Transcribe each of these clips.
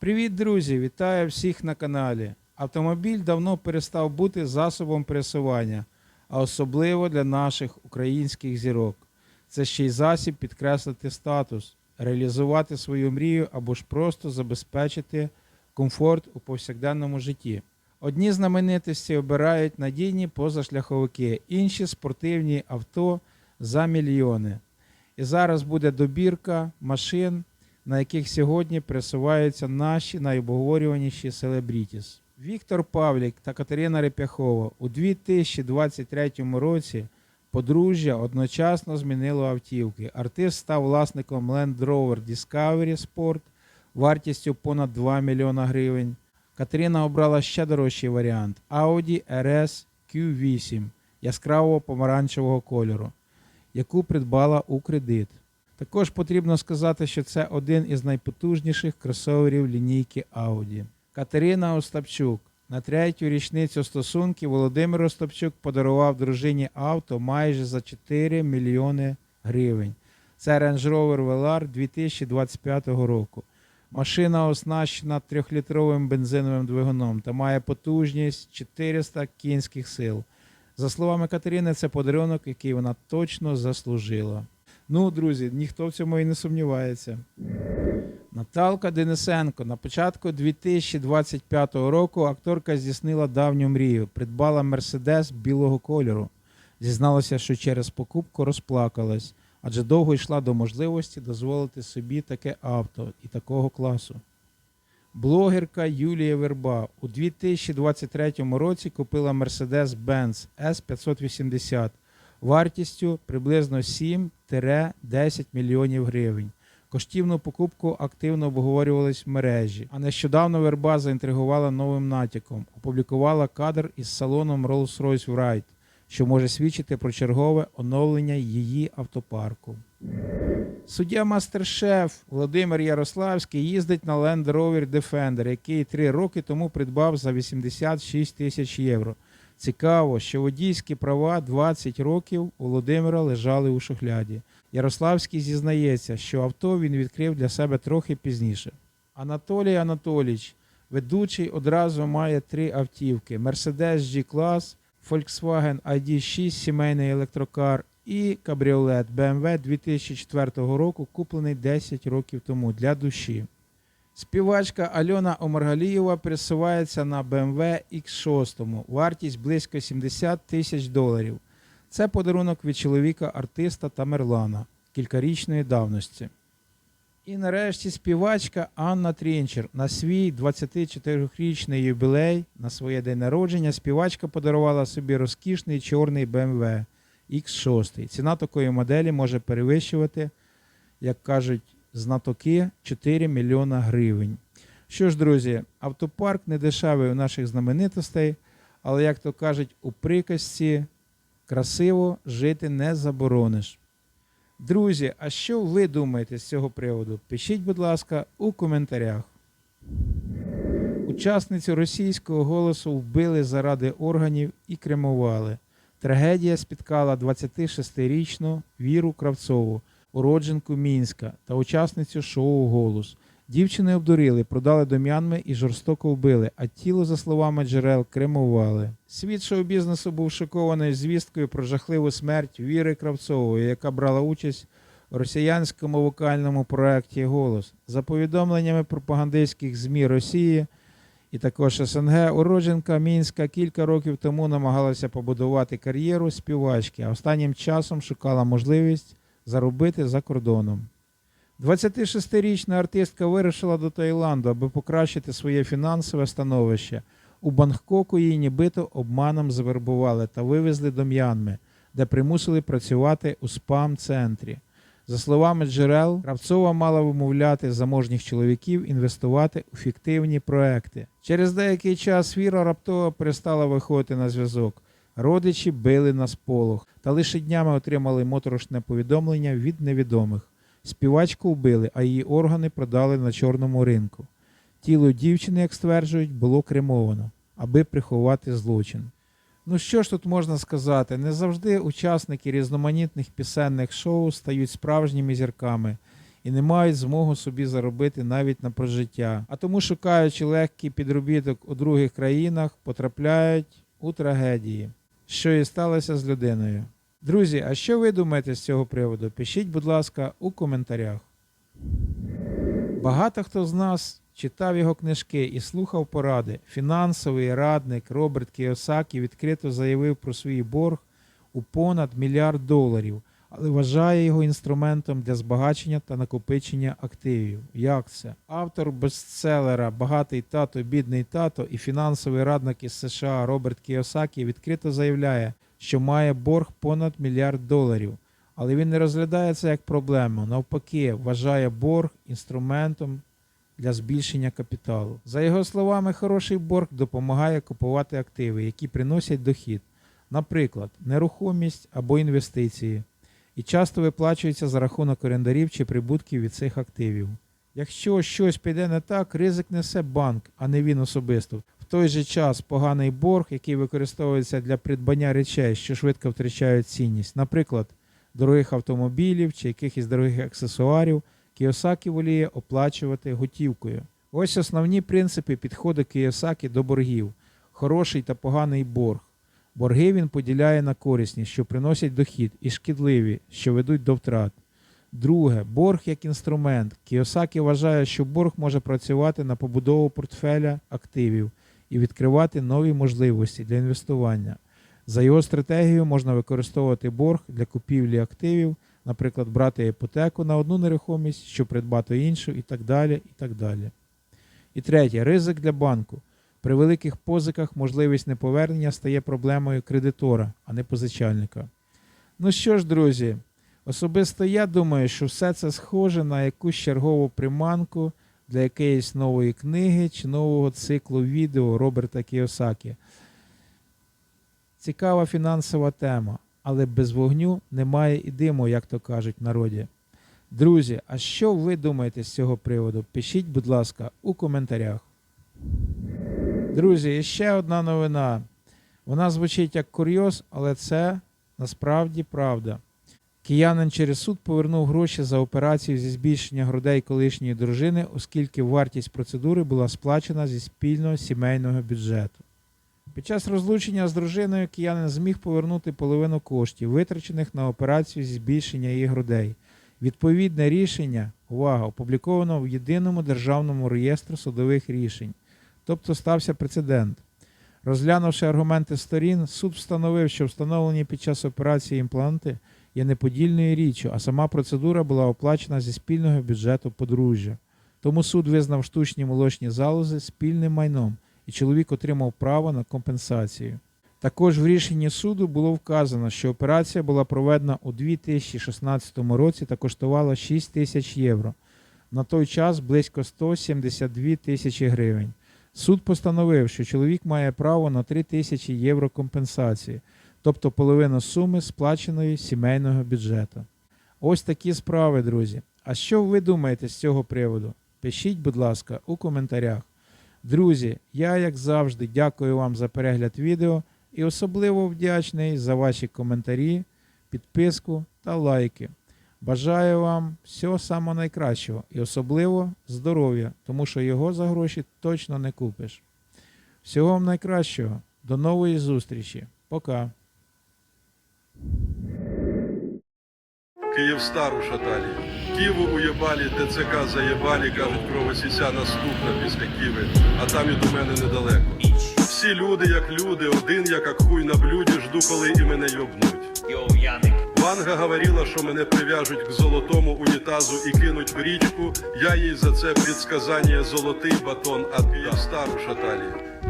Привіт, друзі! Вітаю всіх на каналі. Автомобіль давно перестав бути засобом пересування, а особливо для наших українських зірок. Це ще й засіб підкреслити статус, реалізувати свою мрію або ж просто забезпечити комфорт у повсякденному житті. Одні знаменитості обирають надійні позашляховики, інші спортивні авто за мільйони. І зараз буде добірка машин, на яких сьогодні пересуваються наші найобговорюваніші селебрітіс. Віктор Павлік та Катерина Репяхова у 2023 році подружжя одночасно змінило автівки. Артист став власником Land Rover Discovery Sport вартістю понад 2 мільйона гривень. Катерина обрала ще дорожчий варіант Audi RS Q8 яскравого помаранчевого кольору, яку придбала у кредит. Також потрібно сказати, що це один із найпотужніших кросоверів лінійки Audi. Катерина Остапчук. На третю річницю стосунків Володимир Остапчук подарував дружині авто майже за 4 мільйони гривень. Це Range Rover Velar 2025 року. Машина оснащена трьохлітровим бензиновим двигуном та має потужність 400 кінських сил. За словами Катерини, це подарунок, який вона точно заслужила. Ну, друзі, ніхто в цьому і не сумнівається. Наталка Денисенко на початку 2025 року акторка здійснила давню мрію, придбала мерседес білого кольору. Зізналася, що через покупку розплакалась, адже довго йшла до можливості дозволити собі таке авто і такого класу. Блогерка Юлія Верба у 2023 році купила Mercedes-Benz S580 вартістю приблизно 7-10 мільйонів гривень. Коштівну покупку активно обговорювались в мережі, а нещодавно Верба заінтригувала новим натяком, опублікувала кадр із салоном Rolls-Royce Wright, що може свідчити про чергове оновлення її автопарку. Суддя мастер-шеф Володимир Ярославський їздить на Land Rover Defender, який три роки тому придбав за 86 тисяч євро. Цікаво, що водійські права 20 років Володимира лежали у шухляді. Ярославський зізнається, що авто він відкрив для себе трохи пізніше. Анатолій Анатолійович, ведучий, одразу має три автівки: Mercedes G-Class, Volkswagen ID6 сімейний електрокар і кабріолет BMW 2004 року, куплений 10 років тому для душі. Співачка Альона Омаргалієва пересувається на BMW X6, вартість близько 70 тисяч доларів. Це подарунок від чоловіка артиста Тамерлана кількарічної давності. І нарешті співачка Анна Трінчер на свій 24-річний юбілей на своє день народження співачка подарувала собі розкішний чорний BMW X6. Ціна такої моделі може перевищувати, як кажуть знатоки, 4 мільйона гривень. Що ж, друзі, автопарк не дешевий у наших знаменитостей, але, як то кажуть, у приказці красиво жити не заборониш. Друзі, а що ви думаєте з цього приводу? Пишіть, будь ласка, у коментарях. Учасницю російського голосу вбили заради органів і кремували. Трагедія спіткала 26-річну Віру Кравцову, уродженку Мінська та учасницю шоу Голос. Дівчини обдурили, продали до М'янми і жорстоко вбили, а тіло, за словами джерел, кремували. Світ шоу-бізнесу був шокований звісткою про жахливу смерть Віри Кравцової, яка брала участь у росіянському вокальному проєкті Голос. За повідомленнями пропагандистських ЗМІ Росії і також СНГ, уродженка Мінська кілька років тому намагалася побудувати кар'єру співачки, а останнім часом шукала можливість заробити за кордоном. 26-річна артистка вирушила до Таїланду, аби покращити своє фінансове становище. У Бангкоку її нібито обманом завербували та вивезли до М'янми, де примусили працювати у спам-центрі. За словами джерел, Кравцова мала вимовляти заможніх чоловіків інвестувати у фіктивні проекти. Через деякий час Віра раптово перестала виходити на зв'язок. Родичі били на сполох та лише днями отримали моторошне повідомлення від невідомих. Співачку вбили, а її органи продали на чорному ринку. Тіло дівчини, як стверджують, було кремовано, аби приховати злочин. Ну що ж тут можна сказати? Не завжди учасники різноманітних пісенних шоу стають справжніми зірками, і не мають змогу собі заробити навіть на прожиття. А тому, шукаючи легкий підробіток у других країнах, потрапляють у трагедії, що і сталося з людиною. Друзі, а що ви думаєте з цього приводу? Пишіть, будь ласка, у коментарях. Багато хто з нас читав його книжки і слухав поради. Фінансовий радник Роберт Кіосакі відкрито заявив про свій борг у понад мільярд доларів, але вважає його інструментом для збагачення та накопичення активів. Як це? Автор бестселера Багатий тато, бідний тато і фінансовий радник із США Роберт Кіосакі відкрито заявляє, що має борг понад мільярд доларів. Але він не розглядає це як проблему. Навпаки, вважає борг інструментом для збільшення капіталу. За його словами, хороший борг допомагає купувати активи, які приносять дохід, наприклад, нерухомість або інвестиції, і часто виплачується за рахунок орендарів чи прибутків від цих активів. Якщо щось піде не так, ризик несе банк, а не він особисто. В той же час поганий борг, який використовується для придбання речей, що швидко втрачають цінність, наприклад, дорогих автомобілів чи якихось дорогих аксесуарів, Кіосакі воліє оплачувати готівкою. Ось основні принципи підходу Кіосакі до боргів: хороший та поганий борг. Борги він поділяє на корисні, що приносять дохід, і шкідливі, що ведуть до втрат. Друге, борг як інструмент. Кіосакі вважає, що борг може працювати на побудову портфеля активів і відкривати нові можливості для інвестування. За його стратегією можна використовувати борг для купівлі активів, наприклад, брати іпотеку на одну нерухомість, щоб придбати іншу, і так далі. І так далі. І третє, ризик для банку. При великих позиках можливість неповернення стає проблемою кредитора, а не позичальника. Ну що ж, друзі, особисто я думаю, що все це схоже на якусь чергову приманку для якоїсь нової книги чи нового циклу відео Роберта Кіосакі. Цікава фінансова тема, але без вогню немає і диму, як то кажуть в народі. Друзі, а що ви думаєте з цього приводу? Пишіть, будь ласка, у коментарях. Друзі, ще одна новина. Вона звучить як курйоз, але це насправді правда. Киянин через суд повернув гроші за операцію зі збільшення грудей колишньої дружини, оскільки вартість процедури була сплачена зі спільного сімейного бюджету. Під час розлучення з дружиною киянин зміг повернути половину коштів, витрачених на операцію зі збільшення її грудей. Відповідне рішення, увага, опубліковано в єдиному державному реєстрі судових рішень. Тобто стався прецедент. Розглянувши аргументи сторін, суд встановив, що встановлені під час операції імпланти є неподільною річчю, а сама процедура була оплачена зі спільного бюджету подружжя. Тому суд визнав штучні молочні залози спільним майном, і чоловік отримав право на компенсацію. Також в рішенні суду було вказано, що операція була проведена у 2016 році та коштувала 6 тисяч євро. На той час близько 172 тисячі гривень. Суд постановив, що чоловік має право на 3 тисячі євро компенсації, тобто половину суми сплаченої сімейного бюджету. Ось такі справи, друзі. А що ви думаєте з цього приводу? Пишіть, будь ласка, у коментарях. Друзі, я, як завжди, дякую вам за перегляд відео і особливо вдячний за ваші коментарі, підписку та лайки. Бажаю вам всього самого найкращого і особливо здоров'я, тому що його за гроші точно не купиш. Всього вам найкращого. До нової зустрічі. Пока. Київстар у шаталі. Ківу уєбалі, ТЦК заєбалі, кажуть, крова сіся наступна після Ківи, а там і до мене недалеко. Всі люди, як люди, один я як хуй на блюді, жду, коли і мене йобнуть. Йоу, Яник, Ванга говорила, що мене прив'яжуть к золотому унітазу і кинуть в річку. Я їй за це предсказання золотий батон от Київстар у шаталі.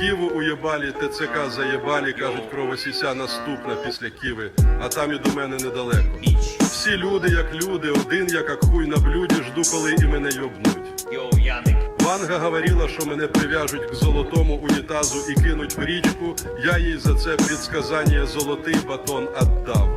Ківу уєбалі, ТЦК заєбалі, кажуть, крова сіся наступна після Ківи, а там і до мене недалеко. Всі люди, як люди, один я як хуй на блюді, жду, коли і мене йобнуть. Ванга говорила, що мене прив'яжуть к золотому унітазу і кинуть в річку. Я їй за це предсказання золотий батон отдав.